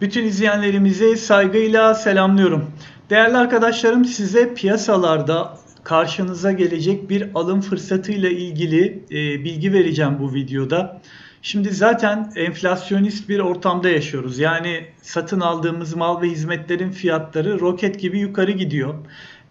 Bütün izleyenlerimizi saygıyla selamlıyorum. Değerli arkadaşlarım size piyasalarda karşınıza gelecek bir alım fırsatıyla ilgili e, bilgi vereceğim bu videoda. Şimdi zaten enflasyonist bir ortamda yaşıyoruz. Yani satın aldığımız mal ve hizmetlerin fiyatları roket gibi yukarı gidiyor.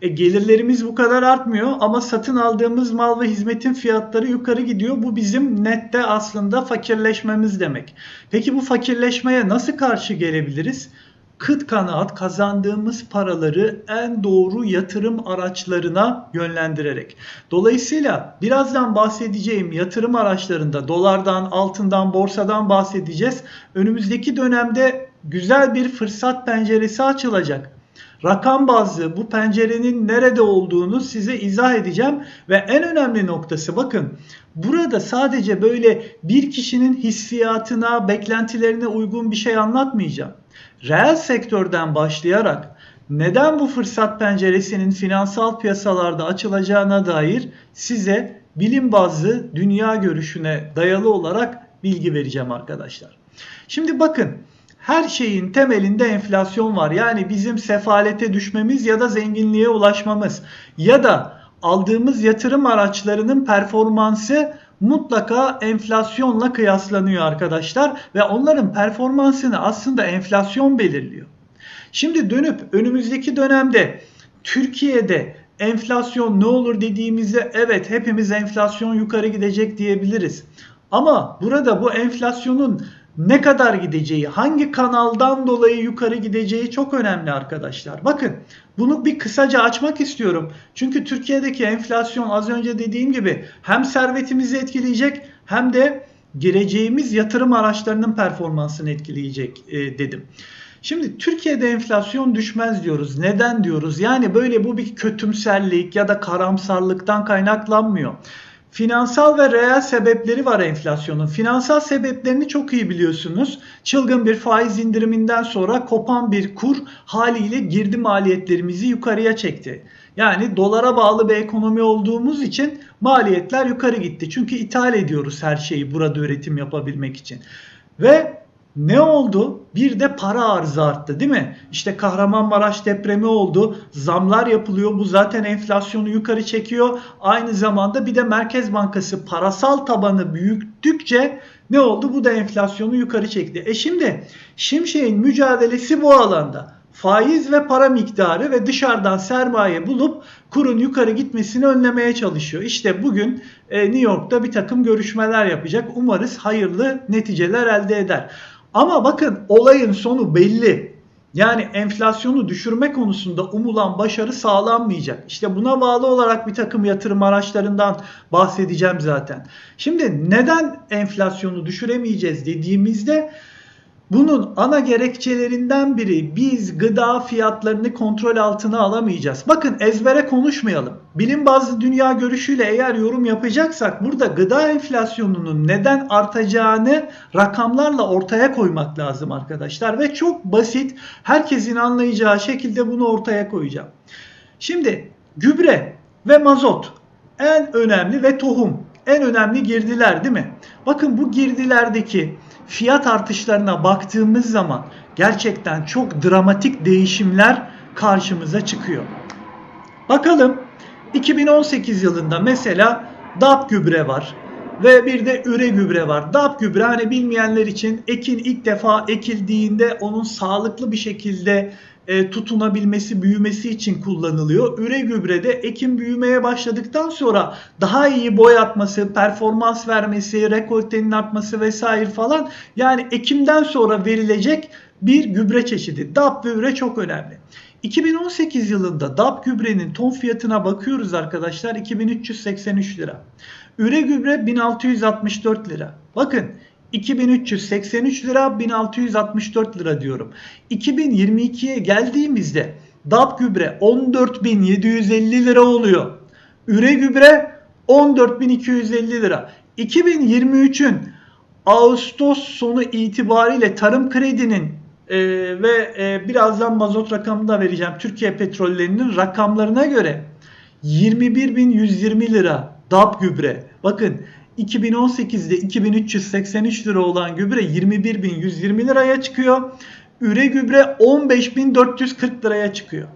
E, gelirlerimiz bu kadar artmıyor ama satın aldığımız mal ve hizmetin fiyatları yukarı gidiyor. Bu bizim nette aslında fakirleşmemiz demek. Peki bu fakirleşmeye nasıl karşı gelebiliriz? Kıt kanaat kazandığımız paraları en doğru yatırım araçlarına yönlendirerek. Dolayısıyla birazdan bahsedeceğim yatırım araçlarında dolardan, altından, borsadan bahsedeceğiz. Önümüzdeki dönemde güzel bir fırsat penceresi açılacak rakam bazlı bu pencerenin nerede olduğunu size izah edeceğim ve en önemli noktası bakın burada sadece böyle bir kişinin hissiyatına, beklentilerine uygun bir şey anlatmayacağım. Reel sektörden başlayarak neden bu fırsat penceresinin finansal piyasalarda açılacağına dair size bilim bazlı dünya görüşüne dayalı olarak bilgi vereceğim arkadaşlar. Şimdi bakın her şeyin temelinde enflasyon var. Yani bizim sefalete düşmemiz ya da zenginliğe ulaşmamız ya da aldığımız yatırım araçlarının performansı mutlaka enflasyonla kıyaslanıyor arkadaşlar ve onların performansını aslında enflasyon belirliyor. Şimdi dönüp önümüzdeki dönemde Türkiye'de enflasyon ne olur dediğimizde evet hepimiz enflasyon yukarı gidecek diyebiliriz. Ama burada bu enflasyonun ne kadar gideceği, hangi kanaldan dolayı yukarı gideceği çok önemli arkadaşlar. Bakın bunu bir kısaca açmak istiyorum. Çünkü Türkiye'deki enflasyon az önce dediğim gibi hem servetimizi etkileyecek hem de gireceğimiz yatırım araçlarının performansını etkileyecek e, dedim. Şimdi Türkiye'de enflasyon düşmez diyoruz. Neden diyoruz? Yani böyle bu bir kötümserlik ya da karamsarlıktan kaynaklanmıyor. Finansal ve reel sebepleri var enflasyonun. Finansal sebeplerini çok iyi biliyorsunuz. Çılgın bir faiz indiriminden sonra kopan bir kur haliyle girdi maliyetlerimizi yukarıya çekti. Yani dolara bağlı bir ekonomi olduğumuz için maliyetler yukarı gitti. Çünkü ithal ediyoruz her şeyi burada üretim yapabilmek için. Ve ne oldu? Bir de para arzı arttı değil mi? İşte Kahramanmaraş depremi oldu. Zamlar yapılıyor. Bu zaten enflasyonu yukarı çekiyor. Aynı zamanda bir de Merkez Bankası parasal tabanı büyüttükçe ne oldu? Bu da enflasyonu yukarı çekti. E şimdi Şimşek'in mücadelesi bu alanda. Faiz ve para miktarı ve dışarıdan sermaye bulup kurun yukarı gitmesini önlemeye çalışıyor. İşte bugün e, New York'ta bir takım görüşmeler yapacak. Umarız hayırlı neticeler elde eder. Ama bakın olayın sonu belli. Yani enflasyonu düşürme konusunda umulan başarı sağlanmayacak. İşte buna bağlı olarak bir takım yatırım araçlarından bahsedeceğim zaten. Şimdi neden enflasyonu düşüremeyeceğiz dediğimizde bunun ana gerekçelerinden biri biz gıda fiyatlarını kontrol altına alamayacağız. Bakın ezbere konuşmayalım. Bilim bazlı dünya görüşüyle eğer yorum yapacaksak burada gıda enflasyonunun neden artacağını rakamlarla ortaya koymak lazım arkadaşlar. Ve çok basit herkesin anlayacağı şekilde bunu ortaya koyacağım. Şimdi gübre ve mazot en önemli ve tohum en önemli girdiler değil mi? Bakın bu girdilerdeki fiyat artışlarına baktığımız zaman gerçekten çok dramatik değişimler karşımıza çıkıyor. Bakalım 2018 yılında mesela DAP gübre var ve bir de üre gübre var. DAP gübre hani bilmeyenler için ekin ilk defa ekildiğinde onun sağlıklı bir şekilde e, tutunabilmesi, büyümesi için kullanılıyor. Üre gübrede ekim büyümeye başladıktan sonra daha iyi boy atması, performans vermesi, rekoltenin artması vesaire falan yani ekimden sonra verilecek bir gübre çeşidi. DAP ve üre çok önemli. 2018 yılında DAP gübrenin ton fiyatına bakıyoruz arkadaşlar 2383 lira. Üre gübre 1664 lira. Bakın 2383 lira 1664 lira diyorum. 2022'ye geldiğimizde DAP gübre 14750 lira oluyor. Üre gübre 14250 lira. 2023'ün Ağustos sonu itibariyle tarım kredinin e, ve e, birazdan mazot rakamını da vereceğim. Türkiye petrollerinin rakamlarına göre 21.120 lira DAP gübre. Bakın 2018'de 2383 lira olan gübre 21.120 liraya çıkıyor. üre gübre 15.440 liraya çıkıyor.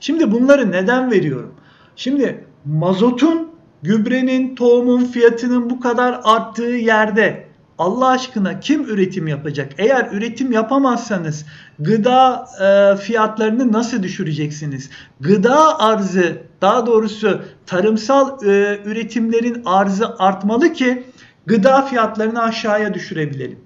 Şimdi bunları neden veriyorum? Şimdi mazotun, gübrenin, tohumun fiyatının bu kadar arttığı yerde Allah aşkına kim üretim yapacak? Eğer üretim yapamazsanız gıda e, fiyatlarını nasıl düşüreceksiniz? Gıda arzı, daha doğrusu tarımsal e, üretimlerin arzı artmalı ki gıda fiyatlarını aşağıya düşürebilelim.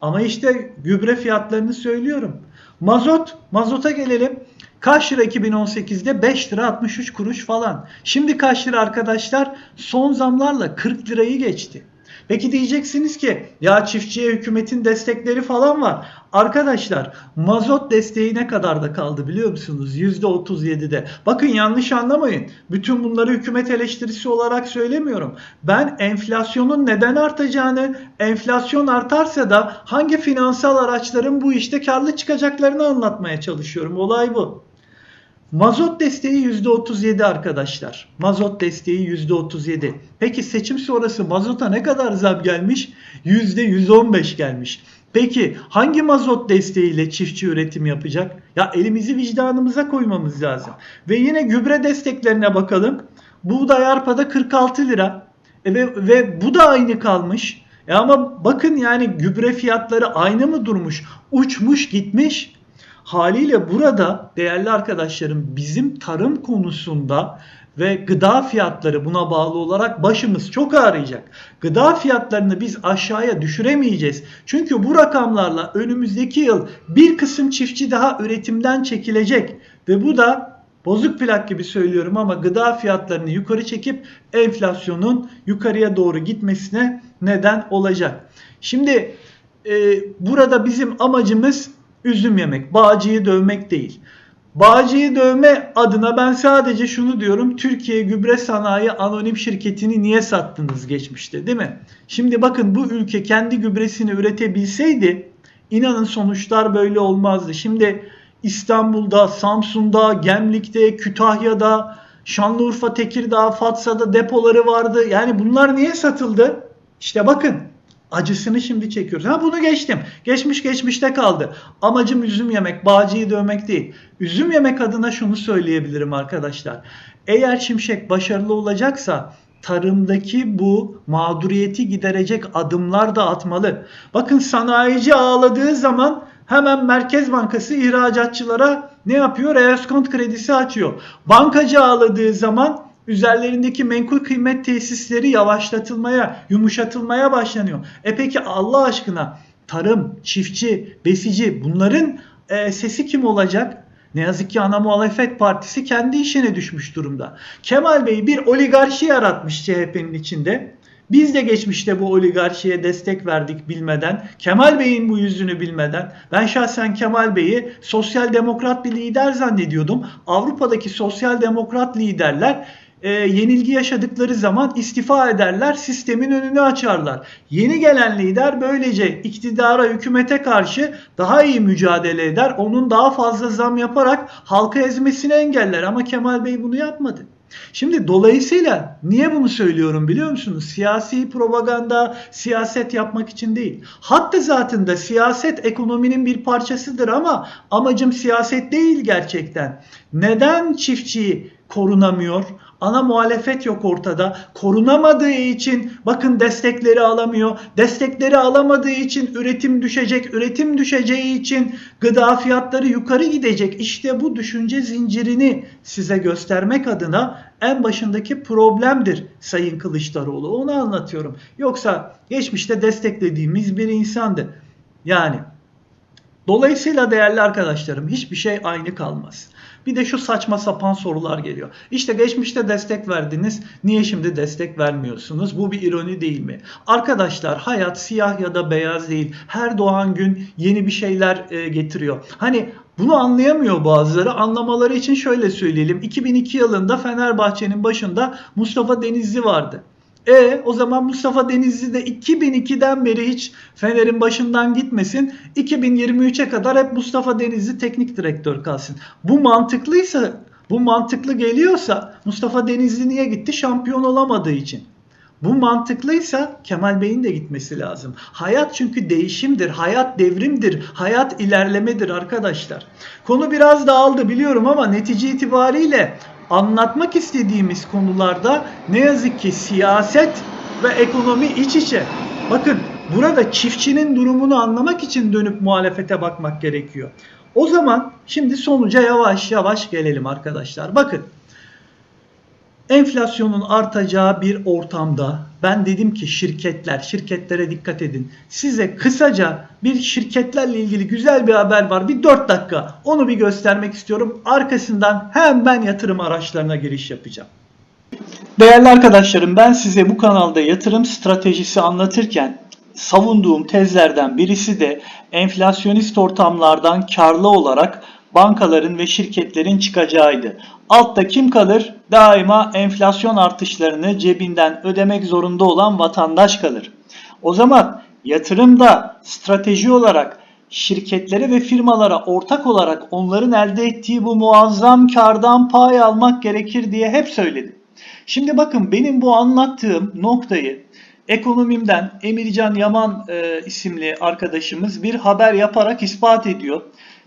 Ama işte gübre fiyatlarını söylüyorum. Mazot, mazota gelelim. Kaç lira 2018'de? 5 lira 63 kuruş falan. Şimdi kaç lira arkadaşlar? Son zamlarla 40 lirayı geçti. Peki diyeceksiniz ki ya çiftçiye hükümetin destekleri falan var. Arkadaşlar mazot desteği ne kadar da kaldı biliyor musunuz? %37'de. Bakın yanlış anlamayın. Bütün bunları hükümet eleştirisi olarak söylemiyorum. Ben enflasyonun neden artacağını, enflasyon artarsa da hangi finansal araçların bu işte karlı çıkacaklarını anlatmaya çalışıyorum. Olay bu. Mazot desteği %37 arkadaşlar. Mazot desteği %37. Peki seçim sonrası mazota ne kadar zam gelmiş? %115 gelmiş. Peki hangi mazot desteğiyle çiftçi üretim yapacak? Ya elimizi vicdanımıza koymamız lazım. Ve yine gübre desteklerine bakalım. Buğday arpada 46 lira. E ve, ve bu da aynı kalmış. E ama bakın yani gübre fiyatları aynı mı durmuş? Uçmuş gitmiş. Haliyle burada değerli arkadaşlarım bizim tarım konusunda ve gıda fiyatları buna bağlı olarak başımız çok ağrıyacak. Gıda fiyatlarını biz aşağıya düşüremeyeceğiz. Çünkü bu rakamlarla önümüzdeki yıl bir kısım çiftçi daha üretimden çekilecek ve bu da bozuk plak gibi söylüyorum ama gıda fiyatlarını yukarı çekip enflasyonun yukarıya doğru gitmesine neden olacak. Şimdi e, burada bizim amacımız üzüm yemek, bağcıyı dövmek değil. Bağcıyı dövme adına ben sadece şunu diyorum. Türkiye Gübre Sanayi Anonim Şirketi'ni niye sattınız geçmişte değil mi? Şimdi bakın bu ülke kendi gübresini üretebilseydi inanın sonuçlar böyle olmazdı. Şimdi İstanbul'da, Samsun'da, Gemlik'te, Kütahya'da, Şanlıurfa, Tekirdağ, Fatsa'da depoları vardı. Yani bunlar niye satıldı? İşte bakın acısını şimdi çekiyoruz. Ha bunu geçtim. Geçmiş geçmişte kaldı. Amacım üzüm yemek, bağcıyı dövmek değil. Üzüm yemek adına şunu söyleyebilirim arkadaşlar. Eğer Şimşek başarılı olacaksa tarımdaki bu mağduriyeti giderecek adımlar da atmalı. Bakın sanayici ağladığı zaman hemen Merkez Bankası ihracatçılara ne yapıyor? Reaskont kredisi açıyor. Bankacı ağladığı zaman üzerlerindeki menkul kıymet tesisleri yavaşlatılmaya, yumuşatılmaya başlanıyor. E peki Allah aşkına tarım, çiftçi, besici bunların e, sesi kim olacak? Ne yazık ki ana muhalefet partisi kendi işine düşmüş durumda. Kemal Bey bir oligarşi yaratmış CHP'nin içinde. Biz de geçmişte bu oligarşiye destek verdik bilmeden. Kemal Bey'in bu yüzünü bilmeden. Ben şahsen Kemal Bey'i sosyal demokrat bir lider zannediyordum. Avrupa'daki sosyal demokrat liderler e, yenilgi yaşadıkları zaman istifa ederler, sistemin önünü açarlar. Yeni gelen lider böylece iktidara, hükümete karşı daha iyi mücadele eder. Onun daha fazla zam yaparak halka ezmesini engeller ama Kemal Bey bunu yapmadı. Şimdi dolayısıyla niye bunu söylüyorum biliyor musunuz? Siyasi propaganda, siyaset yapmak için değil. Hatta zaten de siyaset ekonominin bir parçasıdır ama amacım siyaset değil gerçekten. Neden çiftçiyi korunamıyor? Ana muhalefet yok ortada. Korunamadığı için bakın destekleri alamıyor. Destekleri alamadığı için üretim düşecek. Üretim düşeceği için gıda fiyatları yukarı gidecek. İşte bu düşünce zincirini size göstermek adına en başındaki problemdir Sayın Kılıçdaroğlu. Onu anlatıyorum. Yoksa geçmişte desteklediğimiz bir insandı. Yani Dolayısıyla değerli arkadaşlarım hiçbir şey aynı kalmaz. Bir de şu saçma sapan sorular geliyor. İşte geçmişte destek verdiniz. Niye şimdi destek vermiyorsunuz? Bu bir ironi değil mi? Arkadaşlar hayat siyah ya da beyaz değil. Her doğan gün yeni bir şeyler e, getiriyor. Hani bunu anlayamıyor bazıları. Anlamaları için şöyle söyleyelim. 2002 yılında Fenerbahçe'nin başında Mustafa Denizli vardı. E o zaman Mustafa Denizli de 2002'den beri hiç Fener'in başından gitmesin. 2023'e kadar hep Mustafa Denizli teknik direktör kalsın. Bu mantıklıysa, bu mantıklı geliyorsa Mustafa Denizli niye gitti? Şampiyon olamadığı için. Bu mantıklıysa Kemal Bey'in de gitmesi lazım. Hayat çünkü değişimdir, hayat devrimdir, hayat ilerlemedir arkadaşlar. Konu biraz dağıldı biliyorum ama netice itibariyle anlatmak istediğimiz konularda ne yazık ki siyaset ve ekonomi iç içe. Bakın burada çiftçinin durumunu anlamak için dönüp muhalefete bakmak gerekiyor. O zaman şimdi sonuca yavaş yavaş gelelim arkadaşlar. Bakın enflasyonun artacağı bir ortamda ben dedim ki şirketler, şirketlere dikkat edin. Size kısaca bir şirketlerle ilgili güzel bir haber var. Bir 4 dakika onu bir göstermek istiyorum. Arkasından hemen yatırım araçlarına giriş yapacağım. Değerli arkadaşlarım ben size bu kanalda yatırım stratejisi anlatırken savunduğum tezlerden birisi de enflasyonist ortamlardan karlı olarak bankaların ve şirketlerin çıkacağıydı. Altta kim kalır? Daima enflasyon artışlarını cebinden ödemek zorunda olan vatandaş kalır. O zaman yatırımda strateji olarak şirketlere ve firmalara ortak olarak onların elde ettiği bu muazzam kardan pay almak gerekir diye hep söyledim. Şimdi bakın benim bu anlattığım noktayı ekonomimden Emircan Yaman e, isimli arkadaşımız bir haber yaparak ispat ediyor.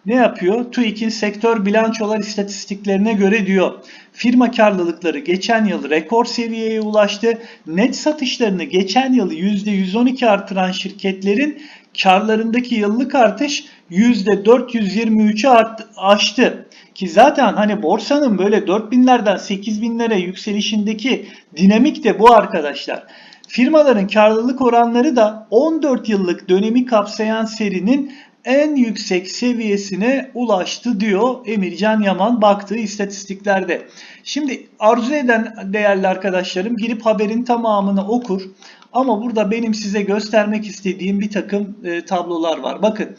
Ne yapıyor? TÜİK'in sektör bilançolar istatistiklerine göre diyor. Firma karlılıkları geçen yıl rekor seviyeye ulaştı. Net satışlarını geçen yıl %112 artıran şirketlerin karlarındaki yıllık artış %423'ü art, aştı. Ki zaten hani borsanın böyle 4000'lerden 8000'lere yükselişindeki dinamik de bu arkadaşlar. Firmaların karlılık oranları da 14 yıllık dönemi kapsayan serinin en yüksek seviyesine ulaştı diyor Emircan Yaman baktığı istatistiklerde. Şimdi arzu eden değerli arkadaşlarım girip haberin tamamını okur. Ama burada benim size göstermek istediğim bir takım e, tablolar var. Bakın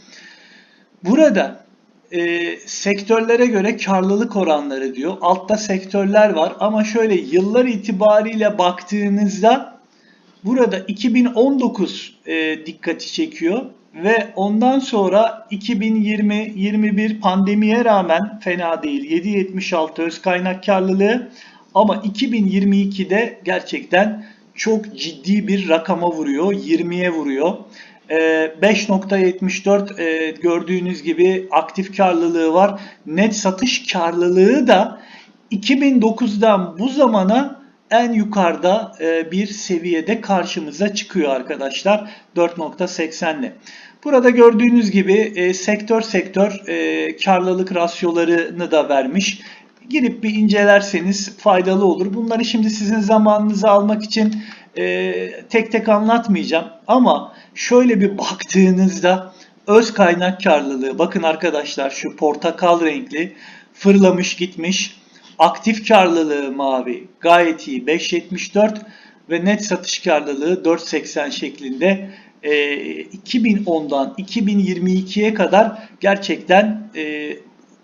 burada e, sektörlere göre karlılık oranları diyor. Altta sektörler var ama şöyle yıllar itibariyle baktığınızda burada 2019 e, dikkati çekiyor ve ondan sonra 2020-21 pandemiye rağmen fena değil 7.76 öz kaynak karlılığı ama 2022'de gerçekten çok ciddi bir rakama vuruyor 20'ye vuruyor. 5.74 e, gördüğünüz gibi aktif karlılığı var. Net satış karlılığı da 2009'dan bu zamana en yukarıda e, bir seviyede karşımıza çıkıyor arkadaşlar 4.80'le. Burada gördüğünüz gibi e, sektör sektör karlılık rasyolarını da vermiş. Girip bir incelerseniz faydalı olur. Bunları şimdi sizin zamanınızı almak için tek tek anlatmayacağım. Ama şöyle bir baktığınızda öz kaynak karlılığı bakın arkadaşlar şu portakal renkli fırlamış gitmiş. Aktif karlılığı mavi gayet iyi 5.74 ve net satış karlılığı 4.80 şeklinde e, 2010'dan 2022'ye kadar gerçekten e,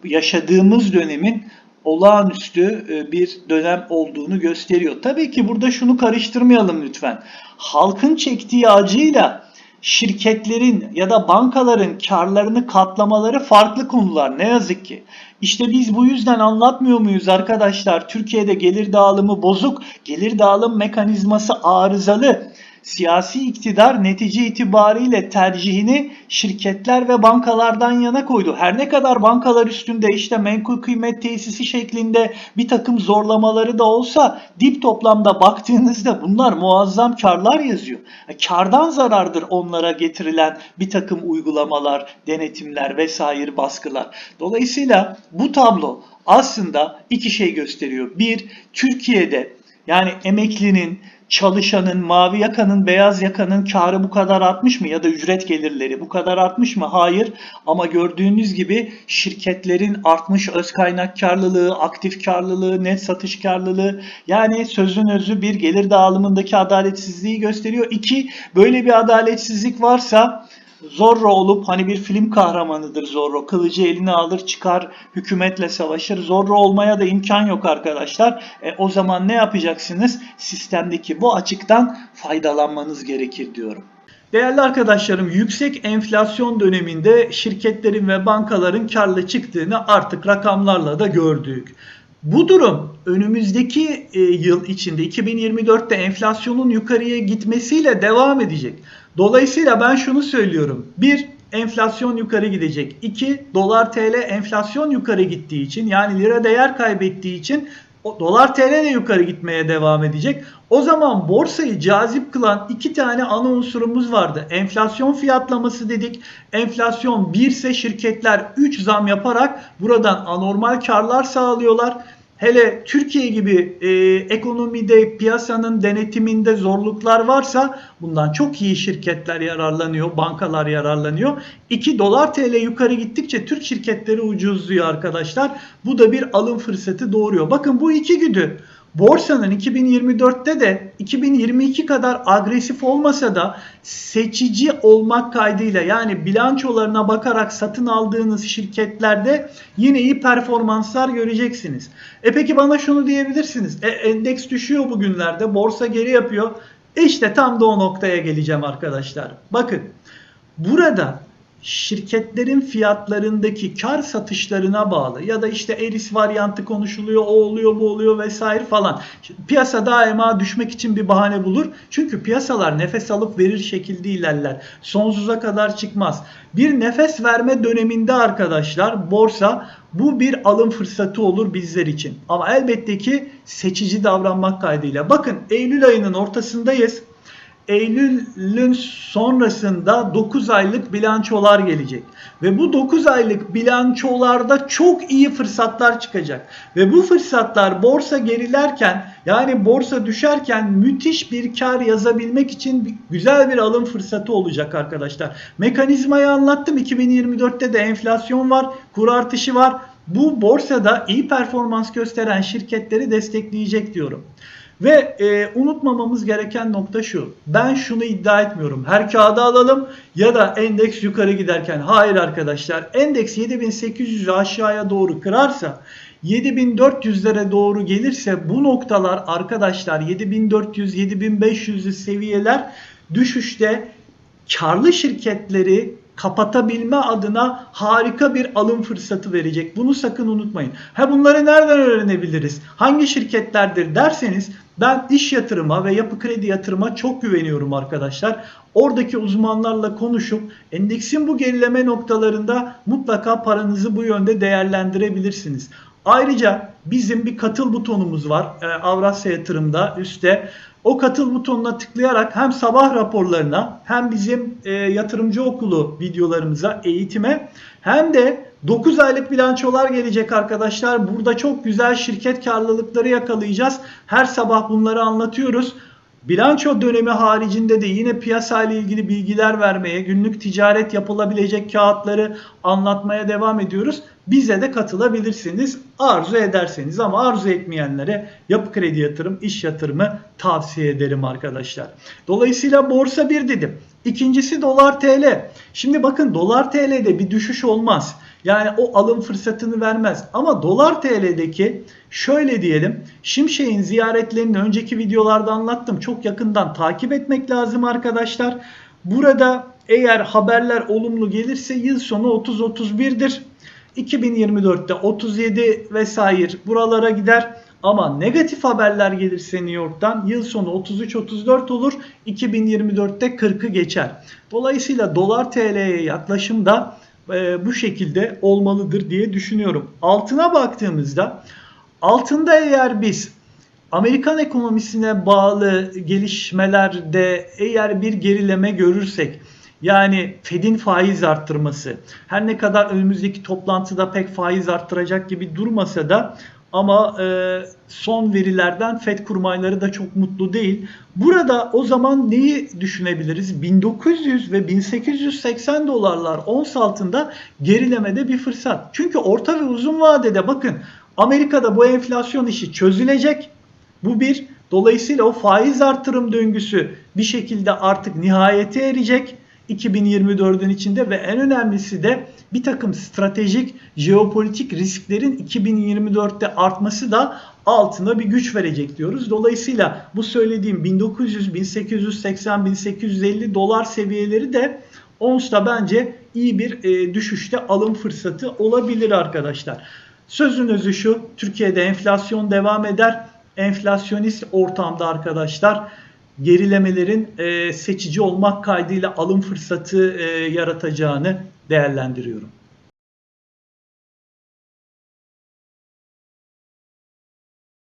yaşadığımız dönemin olağanüstü e, bir dönem olduğunu gösteriyor. Tabii ki burada şunu karıştırmayalım lütfen. Halkın çektiği acıyla şirketlerin ya da bankaların karlarını katlamaları farklı konular ne yazık ki. İşte biz bu yüzden anlatmıyor muyuz arkadaşlar? Türkiye'de gelir dağılımı bozuk, gelir dağılım mekanizması arızalı siyasi iktidar netice itibariyle tercihini şirketler ve bankalardan yana koydu. Her ne kadar bankalar üstünde işte menkul kıymet tesisi şeklinde bir takım zorlamaları da olsa dip toplamda baktığınızda bunlar muazzam karlar yazıyor. E, kardan zarardır onlara getirilen bir takım uygulamalar, denetimler vesaire baskılar. Dolayısıyla bu tablo aslında iki şey gösteriyor. Bir, Türkiye'de yani emeklinin çalışanın, mavi yakanın, beyaz yakanın karı bu kadar artmış mı? Ya da ücret gelirleri bu kadar artmış mı? Hayır. Ama gördüğünüz gibi şirketlerin artmış öz kaynak karlılığı, aktif karlılığı, net satış karlılığı yani sözün özü bir gelir dağılımındaki adaletsizliği gösteriyor. İki, böyle bir adaletsizlik varsa Zorro olup hani bir film kahramanıdır Zorro. Kılıcı eline alır çıkar hükümetle savaşır. Zorro olmaya da imkan yok arkadaşlar. E, o zaman ne yapacaksınız? Sistemdeki bu açıktan faydalanmanız gerekir diyorum. Değerli arkadaşlarım yüksek enflasyon döneminde şirketlerin ve bankaların karlı çıktığını artık rakamlarla da gördük. Bu durum önümüzdeki e, yıl içinde 2024'te enflasyonun yukarıya gitmesiyle devam edecek. Dolayısıyla ben şunu söylüyorum. Bir, enflasyon yukarı gidecek. 2. Dolar TL enflasyon yukarı gittiği için yani lira değer kaybettiği için o, dolar TL de yukarı gitmeye devam edecek. O zaman borsayı cazip kılan iki tane ana unsurumuz vardı. Enflasyon fiyatlaması dedik. Enflasyon 1 ise şirketler 3 zam yaparak buradan anormal karlar sağlıyorlar. Hele Türkiye gibi e, ekonomide, piyasanın denetiminde zorluklar varsa bundan çok iyi şirketler yararlanıyor, bankalar yararlanıyor. 2 dolar TL yukarı gittikçe Türk şirketleri ucuzluyor arkadaşlar. Bu da bir alım fırsatı doğuruyor. Bakın bu iki güdü borsanın 2024'te de 2022 kadar agresif olmasa da seçici olmak kaydıyla yani bilançolarına bakarak satın aldığınız şirketlerde yine iyi performanslar göreceksiniz. E peki bana şunu diyebilirsiniz. E, endeks düşüyor bugünlerde, borsa geri yapıyor. E işte tam da o noktaya geleceğim arkadaşlar. Bakın burada şirketlerin fiyatlarındaki kar satışlarına bağlı ya da işte eris varyantı konuşuluyor, o oluyor, bu oluyor vesaire falan. Piyasa daima düşmek için bir bahane bulur. Çünkü piyasalar nefes alıp verir şekilde ilerler. Sonsuza kadar çıkmaz. Bir nefes verme döneminde arkadaşlar borsa bu bir alım fırsatı olur bizler için. Ama elbette ki seçici davranmak kaydıyla. Bakın Eylül ayının ortasındayız. Eylül'ün sonrasında 9 aylık bilançolar gelecek. Ve bu 9 aylık bilançolarda çok iyi fırsatlar çıkacak. Ve bu fırsatlar borsa gerilerken yani borsa düşerken müthiş bir kar yazabilmek için güzel bir alım fırsatı olacak arkadaşlar. Mekanizmayı anlattım. 2024'te de enflasyon var, kur artışı var. Bu borsada iyi performans gösteren şirketleri destekleyecek diyorum. Ve e, unutmamamız gereken nokta şu. Ben şunu iddia etmiyorum. Her kağıdı alalım ya da endeks yukarı giderken. Hayır arkadaşlar. Endeks 7800'ü aşağıya doğru kırarsa 7400'lere doğru gelirse bu noktalar arkadaşlar 7400-7500'lü seviyeler düşüşte karlı şirketleri kapatabilme adına harika bir alım fırsatı verecek. Bunu sakın unutmayın. Ha bunları nereden öğrenebiliriz? Hangi şirketlerdir derseniz ben iş yatırıma ve yapı kredi yatırıma çok güveniyorum arkadaşlar. Oradaki uzmanlarla konuşup endeksin bu gerileme noktalarında mutlaka paranızı bu yönde değerlendirebilirsiniz. Ayrıca bizim bir katıl butonumuz var e, Avrasya Yatırım'da üstte. O katıl butonuna tıklayarak hem sabah raporlarına hem bizim e, yatırımcı okulu videolarımıza, eğitime hem de 9 aylık bilançolar gelecek arkadaşlar. Burada çok güzel şirket karlılıkları yakalayacağız. Her sabah bunları anlatıyoruz. Bilanço dönemi haricinde de yine piyasa ile ilgili bilgiler vermeye, günlük ticaret yapılabilecek kağıtları anlatmaya devam ediyoruz. Bize de katılabilirsiniz arzu ederseniz ama arzu etmeyenlere yapı kredi yatırım, iş yatırımı tavsiye ederim arkadaşlar. Dolayısıyla borsa bir dedim. İkincisi dolar TL. Şimdi bakın dolar TL'de bir düşüş olmaz. Yani o alım fırsatını vermez. Ama dolar TL'deki şöyle diyelim Şimşek'in ziyaretlerini önceki videolarda anlattım. Çok yakından takip etmek lazım arkadaşlar. Burada eğer haberler olumlu gelirse yıl sonu 30-31'dir. 2024'te 37 vesaire buralara gider. Ama negatif haberler gelirse New York'tan yıl sonu 33-34 olur. 2024'te 40'ı geçer. Dolayısıyla dolar TL'ye yaklaşım da e, bu şekilde olmalıdır diye düşünüyorum. Altına baktığımızda altında eğer biz Amerikan ekonomisine bağlı gelişmelerde eğer bir gerileme görürsek yani Fed'in faiz arttırması her ne kadar önümüzdeki toplantıda pek faiz arttıracak gibi durmasa da ama e, son verilerden FED kurmayları da çok mutlu değil. Burada o zaman neyi düşünebiliriz? 1900 ve 1880 dolarlar ons altında gerilemede bir fırsat. Çünkü orta ve uzun vadede bakın Amerika'da bu enflasyon işi çözülecek. Bu bir. Dolayısıyla o faiz artırım döngüsü bir şekilde artık nihayete erecek. 2024'ün içinde ve en önemlisi de bir takım stratejik jeopolitik risklerin 2024'te artması da altına bir güç verecek diyoruz. Dolayısıyla bu söylediğim 1900, 1880, 1850 dolar seviyeleri de ONS'ta bence iyi bir e, düşüşte alım fırsatı olabilir arkadaşlar. Sözün özü şu, Türkiye'de enflasyon devam eder. Enflasyonist ortamda arkadaşlar gerilemelerin e, seçici olmak kaydıyla alım fırsatı e, yaratacağını değerlendiriyorum.